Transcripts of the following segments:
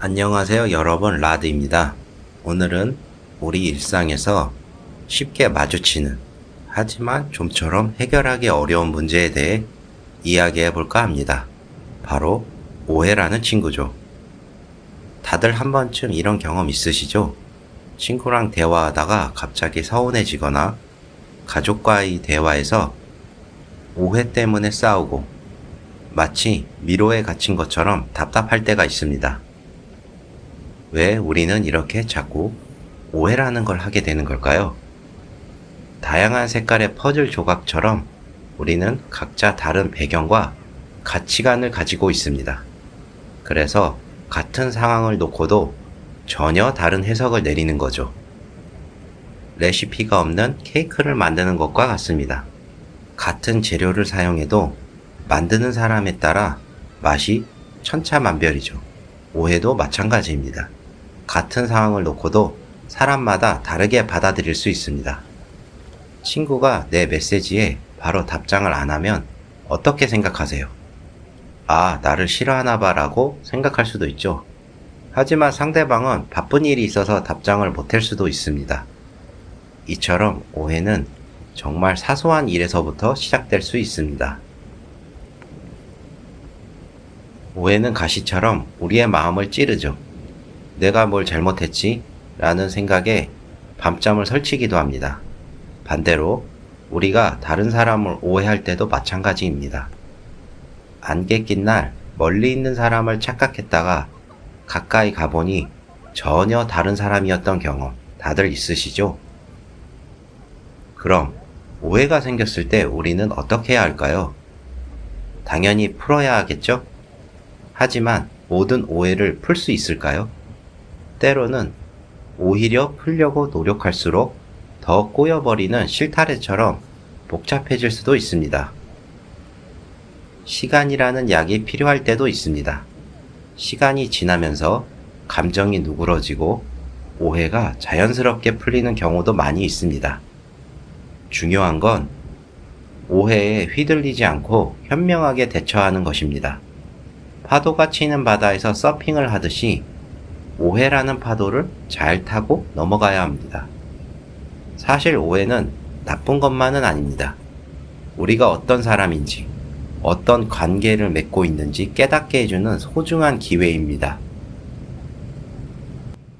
안녕하세요 여러분 라드입니다. 오늘은 우리 일상에서 쉽게 마주치는 하지만 좀처럼 해결하기 어려운 문제에 대해 이야기해 볼까 합니다. 바로 오해라는 친구죠. 다들 한 번쯤 이런 경험 있으시죠? 친구랑 대화하다가 갑자기 서운해지거나 가족과의 대화에서 오해 때문에 싸우고 마치 미로에 갇힌 것처럼 답답할 때가 있습니다. 왜 우리는 이렇게 자꾸 오해라는 걸 하게 되는 걸까요? 다양한 색깔의 퍼즐 조각처럼 우리는 각자 다른 배경과 가치관을 가지고 있습니다. 그래서 같은 상황을 놓고도 전혀 다른 해석을 내리는 거죠. 레시피가 없는 케이크를 만드는 것과 같습니다. 같은 재료를 사용해도 만드는 사람에 따라 맛이 천차만별이죠. 오해도 마찬가지입니다. 같은 상황을 놓고도 사람마다 다르게 받아들일 수 있습니다. 친구가 내 메시지에 바로 답장을 안 하면 어떻게 생각하세요? 아, 나를 싫어하나 봐 라고 생각할 수도 있죠. 하지만 상대방은 바쁜 일이 있어서 답장을 못할 수도 있습니다. 이처럼 오해는 정말 사소한 일에서부터 시작될 수 있습니다. 오해는 가시처럼 우리의 마음을 찌르죠. 내가 뭘 잘못했지? 라는 생각에 밤잠을 설치기도 합니다. 반대로 우리가 다른 사람을 오해할 때도 마찬가지입니다. 안개 낀 날 멀리 있는 사람을 착각했다가 가까이 가보니 전혀 다른 사람이었던 경험 다들 있으시죠? 그럼 오해가 생겼을 때 우리는 어떻게 해야 할까요? 당연히 풀어야 하겠죠? 하지만 모든 오해를 풀 수 있을까요? 때로는 오히려 풀려고 노력할수록 더 꼬여버리는 실타래처럼 복잡해질 수도 있습니다. 시간이라는 약이 필요할 때도 있습니다. 시간이 지나면서 감정이 누그러지고 오해가 자연스럽게 풀리는 경우도 많이 있습니다. 중요한 건 오해에 휘둘리지 않고 현명하게 대처하는 것입니다. 파도가 치는 바다에서 서핑을 하듯이 오해라는 파도를 잘 타고 넘어가야 합니다. 사실 오해는 나쁜 것만은 아닙니다. 우리가 어떤 사람인지, 어떤 관계를 맺고 있는지 깨닫게 해주는 소중한 기회입니다.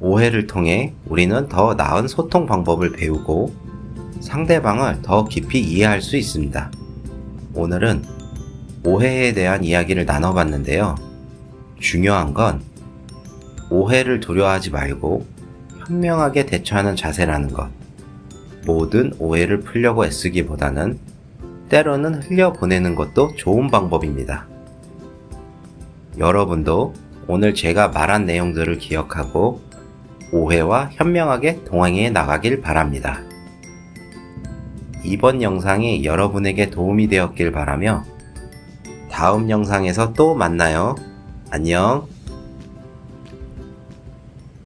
오해를 통해 우리는 더 나은 소통 방법을 배우고 상대방을 더 깊이 이해할 수 있습니다. 오늘은 오해에 대한 이야기를 나눠봤는데요. 중요한 건 오해를 두려워하지 말고 현명하게 대처하는 자세라는 것. 모든 오해를 풀려고 애쓰기보다는 때로는 흘려보내는 것도 좋은 방법입니다. 여러분도 오늘 제가 말한 내용들을 기억하고 오해와 현명하게 동행해 나가길 바랍니다. 이번 영상이 여러분에게 도움이 되었길 바라며 다음 영상에서 또 만나요. 안녕.